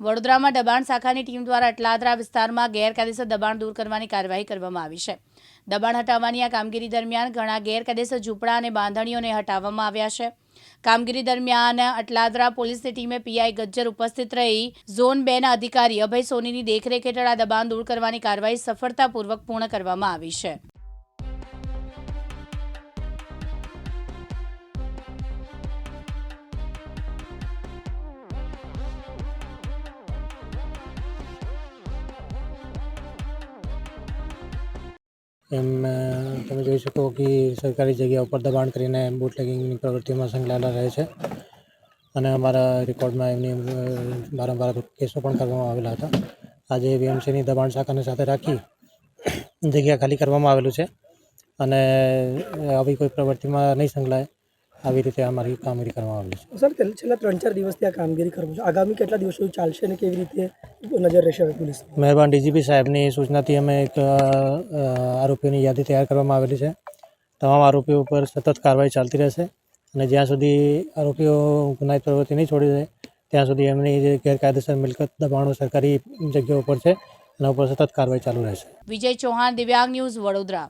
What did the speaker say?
વડોદરામાં દબાણ શાખાની ટીમ દ્વારા અટલાદરા વિસ્તારમાં ગેરકાયદેસર દબાણ દૂર કરવાની કાર્યવાહી કરવામાં આવી છે. દબાણ હટાવવાની આ કામગીરી દરમિયાન ઘણા ગેરકાયદેસર ઝૂંપડા અને બાંધણીઓને હટાવવામાં આવ્યા છે. કામગીરી દરમિયાન અટલાદરા પોલીસની ટીમે પીઆઈ ગજ્જર ઉપસ્થિત રહી ઝોન બે ના અધિકારી અભય સોનીની દેખરેખ હેઠળ આ દબાણ દૂર કરવાની કાર્યવાહી સફળતાપૂર્વક પૂર્ણ કરવામાં આવી છે. એમ તમે જોઈ શકો કે સરકારી જગ્યા ઉપર દબાણ કરીને બુટલેગિંગની પ્રવૃત્તિમાં સંકળાયેલા રહે છે. અને અમારા રેકોર્ડમાં એમની વારંવાર કેસો પણ કરવામાં આવેલા હતા. આજે વીએમસીની દબાણ શાખાને સાથે રાખી જગ્યા ખાલી કરવામાં આવેલું છે. અને આવી કોઈ પ્રવૃત્તિમાં નહીં સંકળાય. આવી રીતે અમારી કામગીરી કરવામાં આવી છે. સર છેલ્લા છેલ્લા ત્રણ ચાર દિવસથી આ કામગીરી કરું છું. આગામી કેટલા દિવસો ચાલશે અને કેવી રીતે નજર રહેશે પોલીસ મહેરબાન ડીજીપી સાહેબની સૂચનાથી અમે એક આરોપીઓની યાદી તૈયાર કરવામાં આવેલી છે. તમામ આરોપીઓ ઉપર સતત કાર્યવાહી ચાલતી રહેશે અને જ્યાં સુધી આરોપીઓ ગુનાહિત પ્રવૃત્તિ નહીં છોડી દે ત્યાં સુધી એમની જે ગેરકાયદેસર મિલકત દબાણો સરકારી જગ્યાઓ ઉપર છે એના ઉપર સતત કાર્યવાહી ચાલુ રહેશે. વિજય ચૌહાણ દિવ્યાંગ ન્યૂઝ વડોદરા.